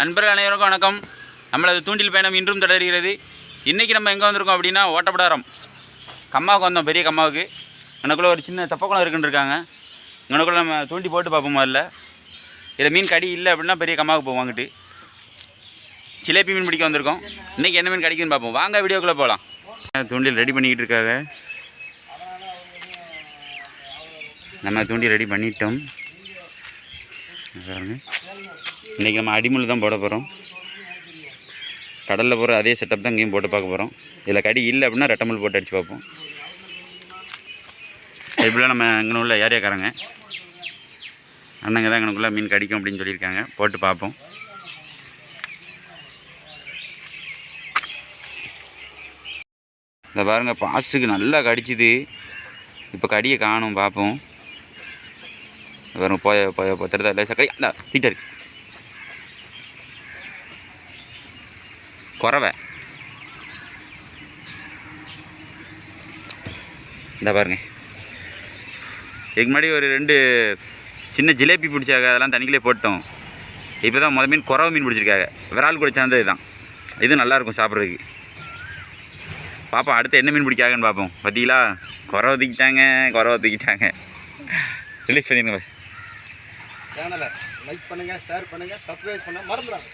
நண்பர்கள் அனைவருக்கும் வணக்கம். நம்மளது தூண்டில் பயணம் இன்றும் தொடர்கிறது. இன்றைக்கி நம்ம எங்கே வந்திருக்கோம் அப்படின்னா ஓட்டப்படாரம். கம்மாவுக்கு வந்தோம் பெரிய கம்மாவுக்கு. எனக்குள்ளே ஒரு சின்ன தப்பக்குளம் இருக்குன்னு இருக்காங்க எனக்குள்ளே நம்ம தூண்டி போட்டு பார்ப்போம் முதல்ல. இதில் மீன் கடி இல்லை அப்படின்னா பெரிய கம்மாவுக்கு போவோம் வாங்கிட்டு சிலேபி மீன் பிடிக்க வந்திருக்கோம். இன்றைக்கி என்ன மீன் கிடைக்குன்னு பார்ப்போம். வாங்க வீடியோக்குள்ளே போகலாம். தூண்டில் ரெடி பண்ணிக்கிட்டு இருக்காங்க. நம்ம தூண்டி ரெடி பண்ணிட்டோம். இன்றைக்கி நம்ம அடிமுள் தான் போட போகிறோம் கடலில் போகிற அதே செட்டப் தான் இங்கேயும் போட்டு பார்க்க போகிறோம் இதில் கடி இல்லை அப்படின்னா ரெட்டமுள் போட்டு அடித்து பார்ப்போம். இப்படிலாம் நம்ம இங்கே உள்ள ஏரியாக்காரங்க அண்ணங்க தான் எங்களுக்குள்ளே மீன் கடிக்கும் அப்படின்னு சொல்லியிருக்காங்க. போட்டு பார்ப்போம். இந்த பாருங்க பாஸ்ட்டுக்கு நல்லா கடிச்சிது. இப்போ கடியை காணும் பார்ப்போம். பாருங்க போய போய பத்திரத்தை லேசாக கடி அந்த தீட்டர் குறவை. இந்த பாருங்க. இதுக்கு முன்னாடி ஒரு ரெண்டு சின்ன ஜிலேபி பிடிச்சாங்க அதெல்லாம் தண்ணிக்குள்ளே போட்டோம். இப்போ தான் மொதல் மீன் குறவை மீன் பிடிச்சிருக்காங்க. விரால் கூட சேர்ந்தது தான். இது நல்லாயிருக்கும் சாப்பிட்றதுக்கு. பார்ப்போம் அடுத்து என்ன மீன் பிடிக்காங்கன்னு பார்ப்போம் பார்த்தீங்களா? குறவை தூக்கிட்டாங்க குறவை தூக்கிட்டாங்க. ரிலீஸ் பண்ணிடுங்க பாஸ் சேனலை லைக் பண்ணுங்கள் ஷேர் பண்ணுங்கள் சப்ஸ்கிரைப் பண்ண மறந்துடாது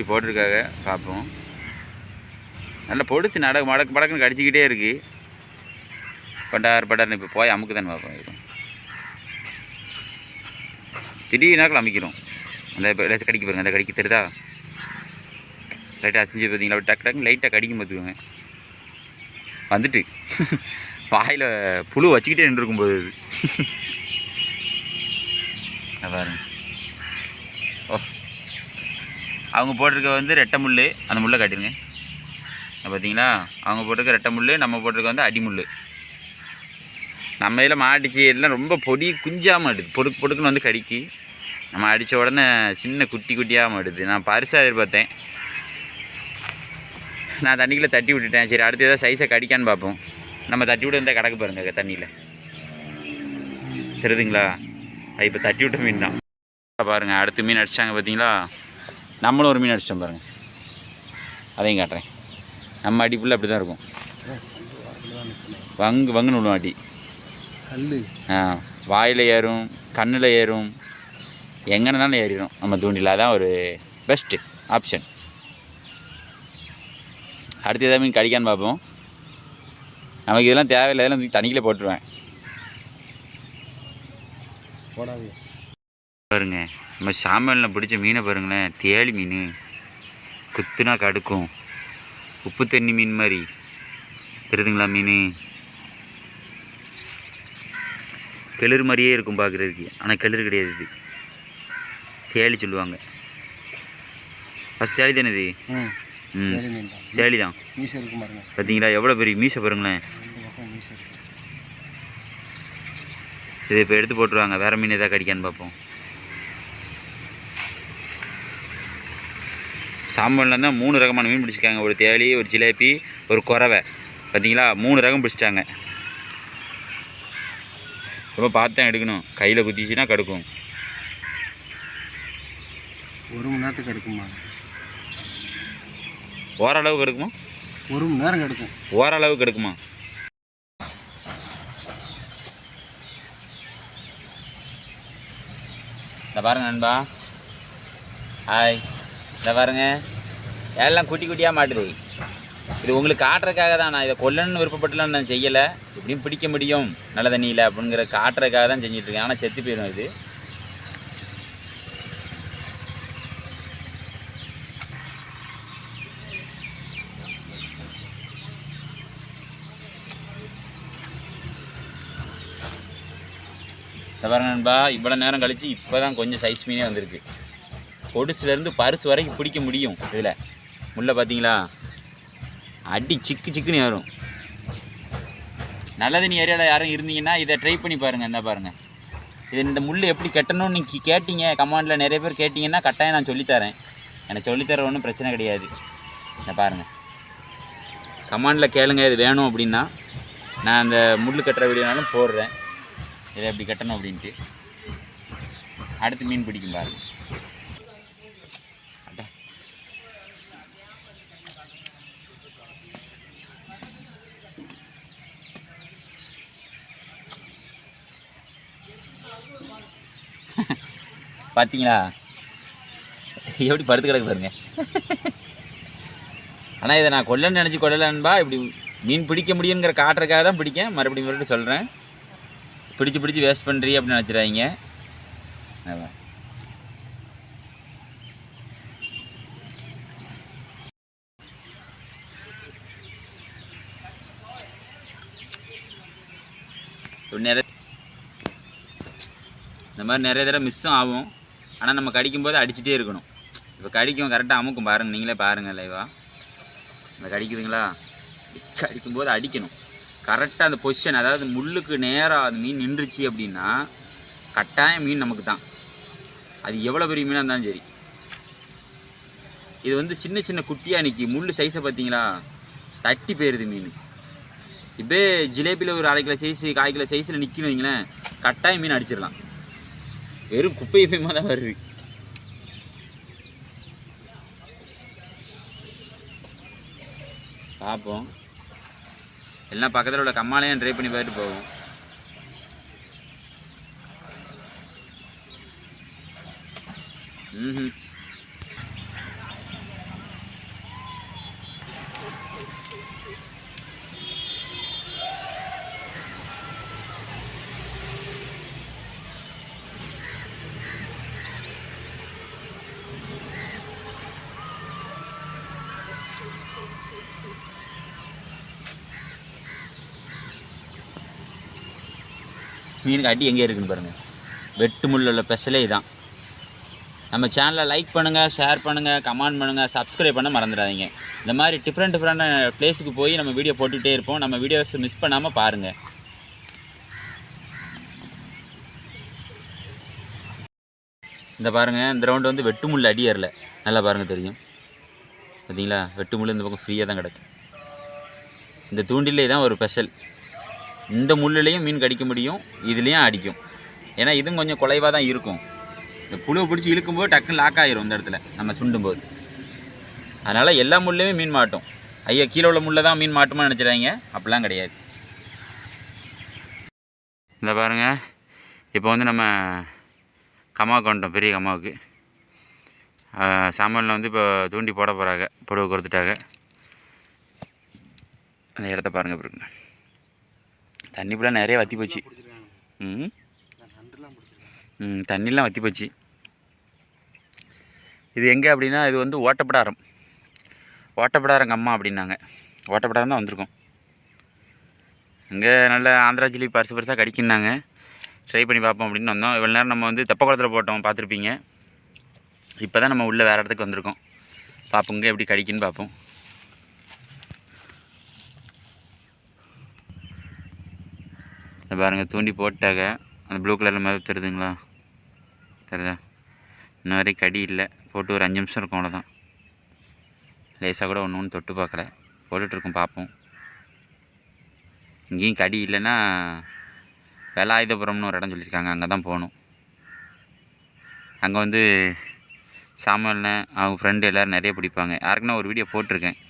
இப்படி போட்டிருக்காங்க பார்ப்போம். நல்லா பொடிச்சு நட மடக்கு மடக்குன்னு கடிச்சிக்கிட்டே இருக்கு. பண்டார் பண்டார்னு இப்போ போய் அமுக்கு தானே பார்ப்போம் இருக்கும். திடீர்னாக்கில் அமைக்கிறோம் அந்த லேசாக கடிக்க பாருங்க அந்த கடிக்க தெரியுதா லைட்டாக அசிஞ்சு பார்த்தீங்களா? அப்படி டக்கு டக்குன்னு லைட்டாக கடிக்கும் பார்த்துக்கோங்க. வந்துட்டு. வாயில் புழு வச்சுக்கிட்டே நின்றுருக்கும் போது அது பாருங்கள் பாருங்க ஓ அவங்க போட்டிருக்க வந்து ரெட்டை முள் அந்த முள்ளை காட்டிடுங்க பார்த்தீங்களா அவங்க போட்டிருக்க ரெட்டை முள் நம்ம போட்டிருக்க வந்து அடிமுள் நம்ம இதில் மாட்டிச்சு எல்லாம் ரொம்ப பொடி குஞ்சாக மாட்டுது பொடுக்கு பொடுக்குன்னு வந்து கடிக்கு. நம்ம அடித்த உடனே சின்ன குட்டி குட்டியாக மாட்டுது. நான் பரிசாக எதிர்பார்த்தேன். நான் தண்ணிக்குள்ளே தட்டி விட்டுட்டேன். சரி அடுத்து ஏதாவது சைஸை கடிக்கான்னு பார்ப்போம். நம்ம தட்டி விட்டு இருந்தால் கிடக்கு பாருங்க தண்ணியில். தெரியுதுங்களா? அது இப்போ தட்டி விட்ட மீன் தான். பாருங்கள் அடுத்து மீன் அடிச்சாங்க பார்த்தீங்களா நம்மளும் ஒரு மீன் அடிச்சிட்டோம் பாருங்கள் அதையும் காட்டுறேன். நம்ம அடி ஃபுல்லாக அப்படி தான் இருக்கும். வங்கு வங்குன்னு விழும் அடி. ஆ வாயில் ஏறும் கண்ணில் ஏறும். எங்கேனாலும் ஏறிடும் நம்ம தூண்டில் அதான் ஒரு பெஸ்ட்டு ஆப்ஷன் அடுத்து எதாவது மீன் கடிக்கான்னு பார்ப்போம். நமக்கு இதெல்லாம் தேவையில்லை. இதெல்லாம் தூக்கி தண்ணிக்குள்ளே போட்டுருவேன். பாருங்க. நம்ம சாம்பலில் பிடிச்ச மீனை பாருங்களேன் தேளி மீன். குத்துனா கடுக்கும். உப்பு தண்ணி மீன் மாதிரி. தெரியுதுங்களா மீன்? கிளிர் மாதிரியே இருக்கும் பார்க்குறதுக்கு ஆனால் கிளிர் கிடையாது இது. தேளி சொல்லுவாங்க. ஃபஸ்ட் தேளி தானே இது? ம் மீன் தான். பார்த்தீங்களா எவ்வளோ பெரிய மீசை பாருங்களேன். இதை இப்போ எடுத்து போட்டுருவாங்க. வேறு மீன் எதாவது கடிக்கான்னு பார்ப்போம் சாம்பலில் தான் மூணு ரகமான மீன் பிடிச்சிருக்காங்க. ஒரு தேளி ஒரு ஜிலேபி ஒரு குறவை பார்த்தீங்களா மூணு ரகம் பிடிச்சிட்டாங்க. ரொம்ப பார்த்து தான் எடுக்கணும். கையில் குத்திச்சுன்னா கடுக்கும். ஒரு மணி நேரத்துக்கு எடுக்குமா ஓரளவுக்கு எடுக்குமா ஒரு மணி நேரம் எடுக்கும் ஓரளவுக்கு எடுக்குமா இந்த பாருங்க நண்பா. ஹாய் இதை பாருங்க. எல்லாம் குட்டி குட்டியாக மாட்டுது. இது உங்களுக்கு காட்டுறதுக்காக தான் நான் இதை கொல்லணும்னு விருப்பப்பட்டுலாம் நான் செய்யலை. எப்படியும் பிடிக்க முடியும் நல்ல தண்ணியில் அப்படிங்கிற காட்டுறதுக்காக தான் செஞ்சிட்ருக்கேன் ஆனால் செத்து போயிடும் இது. இதை பாருங்க நண்பா இவ்வளோ நேரம் கழிச்சு இப்போ தான் கொஞ்சம் சைஸ் மீனே வந்திருக்கு. கொடுசுலேருந்து பரிசு வரைக்கும் பிடிக்க முடியும் இதில். முள்ளை பார்த்தீங்களா அடி சிக்கு சிக்குன்னு ஏறும். நல்லது நீ ஏரியாவில் யாரும் இருந்தீங்கன்னா இதை ட்ரை பண்ணி பாருங்கள் என்ன பாருங்கள் இது இந்த முள் எப்படி கட்டணும்னு நீங்கள் கேட்டீங்க கமாண்டில் நிறைய பேர் கேட்டிங்கன்னா கட்டாயம் நான் சொல்லித்தரேன். எனக்கு சொல்லித்தர ஒன்றும் பிரச்சனை கிடையாது. இந்த பாருங்கள் கமாண்டில் கேளுங்க இது வேணும் அப்படின்னா நான் அந்த முள் கட்டுற வீடியோனாலும் போடுறேன். இதை எப்படி கட்டணும் அப்படின்ட்டு. அடுத்து மீன் பிடிக்கும் பாருங்கள் பார்த்தீங்களா எப்படி படுத்து கிடக்கு பாருங்க. ஆனால் இதை நான் கொல்லன்னு நினச்சி கொல்லலன்பா இப்படி மீன் பிடிக்க முடியுங்கிற காட்டுறக்காக தான் பிடிக்கேன். மறுபடியும் மறுபடியும் சொல்கிறேன் பிடிச்சி பிடிச்சி வேஸ்ட் பண்ணுறீ அப்படின்னு நினச்சிடாதீங்க. இந்த மாதிரி நிறைய தடவை மிஸ்ஸும் ஆகும். ஆனால் நம்ம கடிக்கும்போது அடிச்சுட்டே இருக்கணும். இப்போ கடிக்கும் கரெக்டாக அமுக்கும் பாருங்கள் நீங்களே பாருங்கள் லைவா இந்த கடிக்குதுங்களா? கடிக்கும்போது அடிக்கணும். கரெக்டாக அந்த பொசிஷன் அதாவது முள்ளுக்கு நேராக அந்த மீன் நின்றுச்சு அப்படின்னா கட்டாயம் மீன் நமக்கு தான் அது எவ்வளோ பெரிய மீனாக இருந்தாலும் சரி. இது வந்து சின்ன சின்ன குட்டியாக நிற்கி முள் சைஸை பார்த்தீங்களா தட்டி போயிடுது மீன். இப்போ ஜிலேபியில் ஒரு அரை கிலோ சைஸ் கால் கிலோ சைஸில் நிற்கணும் வைங்களேன். கட்டாயம் மீன் அடிச்சிடலாம். வெறும் குப்பை பயமாக தான் வருது. பார்ப்போம் எல்லாம் பக்கத்தில் உள்ள கம்மாலையும் ட்ரை பண்ணி பார்த்துட்டு போவோம். ம் மீனுக்கு அடி எங்கே இருக்குன்னு பாருங்கள் வெட்டு முள்ள உள்ள ஸ்பெஷலே இதான். நம்ம சேனலை லைக் பண்ணுங்கள் ஷேர் பண்ணுங்கள் கமெண்ட் பண்ணுங்கள் சப்ஸ்கிரைப் பண்ண மறந்துடாதீங்க. இந்த மாதிரி டிஃப்ரெண்ட் டிஃப்ரெண்டான பிளேஸுக்கு போய் நம்ம வீடியோ போட்டுகிட்டே இருப்போம். நம்ம வீடியோஸ் மிஸ் பண்ணாமல் பாருங்கள் இந்த பாருங்கள் இந்த ரவுண்டு வந்து வெட்டு முள் அடி ஏறல. நல்லா பாருங்கள் தெரியும். பார்த்தீங்களா வெட்டு முள் இந்த பக்கம் ஃப்ரீயாக தான் கிடக்கு. இந்த தூண்டிலே தான் ஒரு ஸ்பெஷல் இந்த முள்ளுலேயும் மீன் கடிக்க முடியும் இதுலேயும் அடிக்கும். ஏன்னா இதுவும் கொஞ்சம் குலைவாக தான் இருக்கும். இந்த புழுவை பிடிச்சி இழுக்கும்போது டக்குன்னு லாக் ஆகிரும் இந்த இடத்துல நம்ம சுண்டும்போது. அதனால் எல்லா முள்ளையுமே மீன் மாட்டும். ஐயா கீழே உள்ள முள்ளை தான் மீன் மாட்டுமா நினச்சிடாங்க அப்படிலாம் கிடையாது. இந்த பாருங்கள் இப்போ வந்து நம்ம கம்மாவுக்கு வந்துட்டோம் பெரிய கம்மாவுக்கு சாமானில் வந்து இப்போ தூண்டி போட போகிறாங்க பொடுவை கொடுத்துட்டாங்க அந்த இடத்த பாருங்க பிறகு தண்ணி ஃபுல்லாக நிறைய வற்றி போச்சு. ம். ம் தண்ணிலாம் வற்றி போச்சு. இது எங்கே அப்படின்னா இது வந்து ஓட்டப்படாரம். ஓட்டப்படாரங்க அம்மா அப்படின்னாங்க. ஓட்டப்படாரம் தான் வந்திருக்கோம். இங்கே நல்ல ஆந்திரா ஜிலி பரிசு பரிசாக கடிக்குன்னாங்க ட்ரை பண்ணி பார்ப்போம் அப்படின்னு வந்தோம். இவ்வளோ நேரம் நம்ம வந்து தெப்பக்குளத்தில் போட்டோம் பார்த்துருப்பீங்க. இப்போ தான் நம்ம உள்ளே வேறு இடத்துக்கு வந்திருக்கோம். பார்ப்போங்க எப்படி கடிக்குன்னு பார்ப்போம். இந்த பாருங்கள் தூண்டி போட்டாங்க அந்த ப்ளூ கலரில் மாதிரி தருதுங்களா தெரியுதா? இன்ன வரைக்கும் கடி இல்லை. போட்டு ஒரு அஞ்சு நிமிஷம் இருக்கும் அவ்வளோதான் லேசாக கூட ஒன்று ஒன்று தொட்டு பார்க்கல. போட்டுட்ருக்கோம் பார்ப்போம். இங்கேயும் கடி இல்லைன்னா வேலாயுதபுரம்னு ஒரு இடம் சொல்லியிருக்காங்க. அங்கே தான் போகணும். அங்கே வந்து சாமல்னு அவங்க ஃப்ரெண்டு எல்லோரும் நிறைய பிடிப்பாங்க. யாருக்குன்னா ஒரு வீடியோ போட்டிருக்கேன்.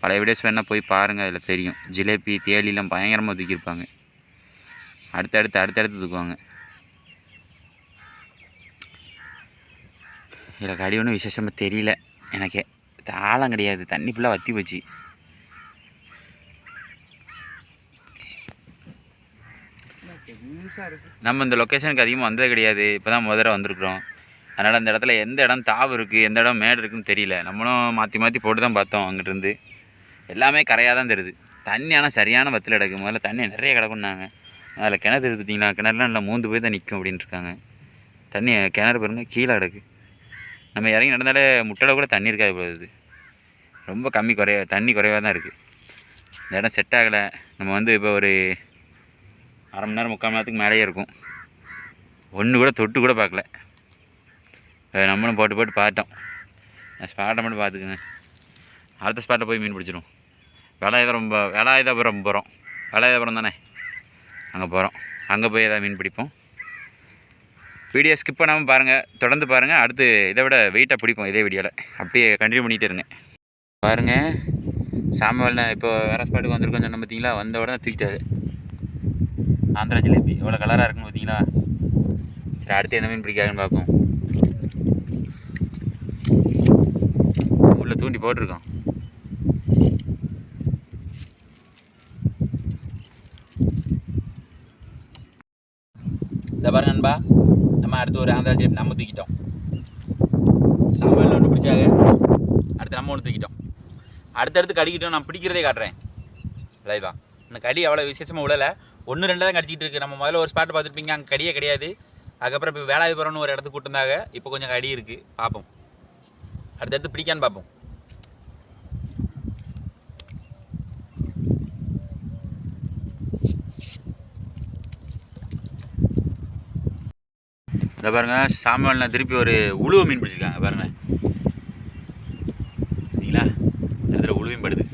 பழைய வீடியோஸ் வேணால் போய் பாருங்கள் அதில் தெரியும். ஜிலேபி தேலிலாம் பயங்கரமாக தூக்கியிருப்பாங்க. அடுத்தடுத்து அடுத்தடுத்து தூக்குவாங்க. இதில் கடி ஒன்றும் விசேஷமாக தெரியல. எனக்கு ஆழம் கிடையாது. தண்ணி ஃபுல்லாக வற்றி போச்சு. நம்ம இந்த லொக்கேஷனுக்கு அதிகமாக வந்தது கிடையாது. இப்போ தான் முதல்ல வந்திருக்கிறோம். அதனால் அந்த இடத்துல எந்த இடம் தாவு இருக்குது எந்த இடம் மேடு இருக்குன்னு தெரியல. நம்மளும் மாற்றி மாற்றி போட்டு தான் பார்த்தோம் அங்கிட்டிருந்து. எல்லாமே கரையாக தான் தெரியுது. தண்ணி ஆனால் சரியான வத்தில் கிடக்கு முதல்ல தண்ணி நிறைய கிடக்குன்னாங்க அதில் கிணறு இருக்குது பார்த்தீங்களா கிணறுலாம் நல்லா மூந்து போய் தான் நிற்கும் அப்படின்ட்டு இருக்காங்க. தண்ணி கிணறு பாருங்கள் கீழே கிடக்கு. நம்ம இறங்கி நடந்தாலே முட்டளவு கூட தண்ணி இருக்காது போகுது ரொம்ப கம்மி குறைய தண்ணி குறைவாக தான் இருக்குது இந்த இடம் செட் ஆகலை. நம்ம வந்து இப்போ ஒரு அரை மணி நேரம் முக்கால் மணி நேரத்துக்கு மேலேயே இருக்கும். ஒன்று கூட தொட்டு கூட பார்க்கல. நம்மளும் போட்டு போட்டு பார்த்தோம். ஸ்பாட்டை மட்டும் பார்த்துக்குங்க. அடுத்த ஸ்பாட்டை போய் மீன் பிடிச்சிடும் வேலாயுதபுரம் போ- வேலாயுதபுரம் போகிறோம் வேலாயுதபுரம் தானே? அங்கே போகிறோம். அங்கே போய் ஏதாவது மீன் பிடிப்போம். வீடியோ ஸ்கிப் பண்ணாமல் பாருங்கள் தொடர்ந்து பாருங்கள் அடுத்து இதை விட வெயிட்டாக பிடிப்போம் இதே வீடியோவில் அப்படியே கண்டினியூ பண்ணிகிட்டே இருங்க. பாருங்கள் சாம்பல் இப்போ வேறு ஸ்பாட்டுக்கு வந்திருக்கோம் சொன்ன பார்த்தீங்களா? வந்த உடனே தூக்கிட்டாரு. ஆந்திரா ஜிலேபி. எவ்வளோ கலராக இருக்குன்னு பார்த்தீங்களா? சரி அடுத்து என்ன மீன் பிடிக்காதுன்னு பார்ப்போம். உள்ளே தூண்டி போட்டிருக்கோம் இதை பாருங்க நண்பா நம்ம அடுத்து ஒரு ஆந்திரா ஜிலேபி நம்ம தூக்கிட்டோம். சாம்பாரில் ஒன்று பிடிச்சாங்க. அடுத்து நம்ம ஒன்று தூக்கிட்டோம். அடுத்தடுத்து கடிக்கிட்டோம் நான் பிடிக்கிறதே காட்டுறேன். தான் இந்த கடி அவ்வளோ விசேஷமாக விழலை ஒன்று ரெண்டு தான் கடிச்சிக்கிட்டு இருக்கு. நம்ம முதல்ல ஒரு ஸ்பாட் பார்த்துருப்பீங்க. அங்கே கடியே கிடையாது. அதுக்கப்புறம் இப்போ வேலாயுதபுரம்னு ஒரு இடத்துக்கு கூட்டிருந்தாங்க இப்போ கொஞ்சம் கடி இருக்குது பார்ப்போம் அடுத்தடுத்து பிடிக்கான்னு பார்ப்போம் இதை பாருங்க சாம்பல்ல திருப்பி ஒரு உழுவ மீன் பிடிச்சிருக்காங்க பாருங்க. சரிங்களா இதில் உழுவையும் படுது.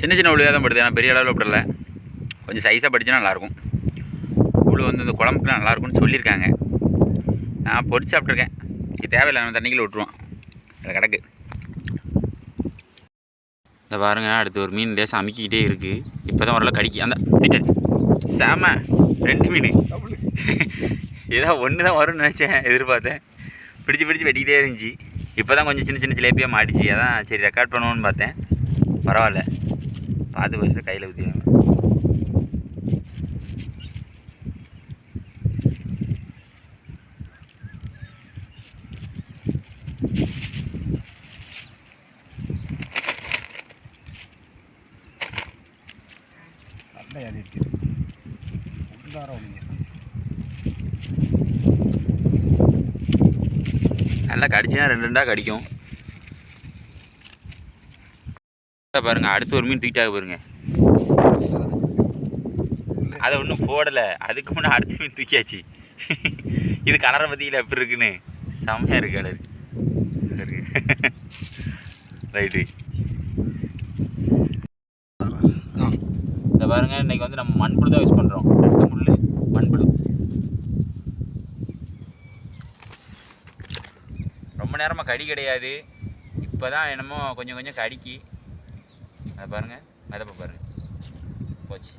சின்ன சின்ன உழுவாக தான் படுது ஆனால் பெரிய அளவில் படல. கொஞ்சம் சைஸாக படிச்சுன்னா நல்லாயிருக்கும். உழு வந்து இந்த குழம்புக்குலாம் நல்லாயிருக்கும்னு சொல்லியிருக்காங்க. நான் பொறிச்சு சாப்பிட்ருக்கேன் இது தேவையில்லை நம்ம தண்ணிக்குள்ள விட்டுருவோம். அதில் கிடக்கு. இந்த பாருங்க அடுத்து ஒரு மீன் லேசாக அமுக்கிக்கிட்டே இருக்குது இப்போ தான் ஓரளவு கடிக்கு. அந்த திட்டு. சாம ரெண்டு மீன். ஏதோ ஒன்று தான் வரும்னு நினச்சேன் எதிர்பார்த்தேன். பிடிச்சி பிடிச்சி வெட்டிக்கிட்டே இருந்துச்சு. இப்போ தான் கொஞ்சம் சின்ன சின்ன ஜிலேபியாக மாட்டிச்சு அதான் சரி ரெக்கார்ட் பண்ணுவோன்னு பார்த்தேன். பரவாயில்ல. பார்த்து வச்சு கையில் ஊற்றி அது இருக்குது உள்ளார ஒன்று நல்லா கடிச்சுன்னா ரெண்டு ரெண்டாக கடிக்கும். பாருங்க அடுத்து ஒரு மீன் தூக்கிட்டாக பாருங்க அதை ஒன்றும் போடலை. அதுக்கு முன்னே அடுத்த மீன் தூக்கியாச்சு. இது கலரை பற்றியில் எப்படி இருக்குன்னு? செம்மையாக இருக்கு கலர் ரைட்டு இதை இந்த பாருங்க இன்றைக்கி வந்து நம்ம மண்புழு தான் யூஸ் பண்ணுறோம் ரெண்டு முள் மண்புழு. ரொம்ப நேரமாக கடி கிடையாது. இப்போ தான் என்னமோ கொஞ்சம் கொஞ்சம் கடிக்கு. அதை பாருங்கள் மிதப்ப பாருங்கள் போச்சு.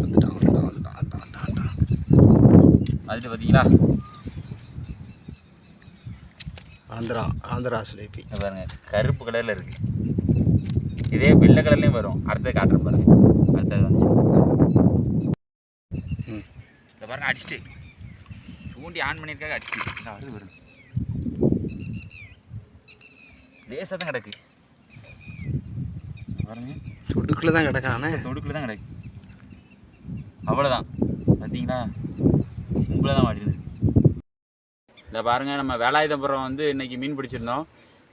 வந்துட்டான் வந்துட்டு பார்த்தீங்களா ஆந்திரா ஆந்திரா சிலேபி பாருங்க கருப்பு கலரில் இருக்கு. இதே வெள்ளை கலர்லேயும் வரும். அடுத்தது காட்டுறேன் பாருங்க. அடுத்தது வந்து. ம். இந்த பாருங்க அடிச்சுட்டு. தூண்டி ஆன் பண்ணியிருக்காங்க அடிச்சுட்டு. வருது வருது லேசாக தான் கிடக்கு. பாருங்க. தொடுக்குள்ள தான் கிடக்கானே தொடுக்குள்ள தான் கிடக்கு. அவ்வளோதான் பார்த்தீங்களா சிம்பிளாக தான் மாட்டிருது இந்த பாருங்கள் நம்ம வேலாயுதபுரம் வந்து இன்றைக்கி மீன் பிடிச்சிருந்தோம்.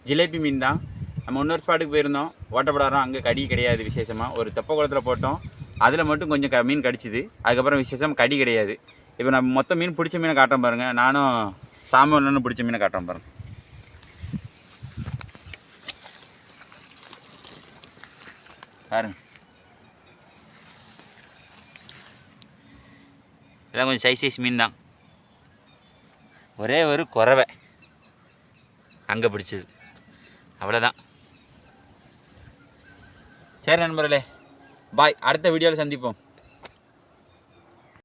ஜிலேபி மீன் தான். நம்ம இன்னொரு ஸ்பாட்டுக்கு போயிருந்தோம். ஓட்டப்படாரம் அங்கே கடி கிடையாது விசேஷமாக ஒரு தெப்ப குளத்தில் போட்டோம். அதில் மட்டும் கொஞ்சம் க மீன் கடிச்சிது. அதுக்கப்புறம் விசேஷம் கடி கிடையாது. இப்போ நம்ம மொத்தம் மீன் பிடிச்ச மீனை காட்டுறேன் பாருங்கள் நானும் சாம்பல் பிடிச்ச மீனை காட்டுறேன் பாருங்க. பாருங்க. இதெல்லாம் கொஞ்சம் சைஸ் சைஸ் மீன் தான். ஒரே ஒரு குறவை. அங்கே பிடிச்சது. அவ்வளோதான் சரி நண்பர்களே பாய். அடுத்த வீடியோவில் சந்திப்போம்.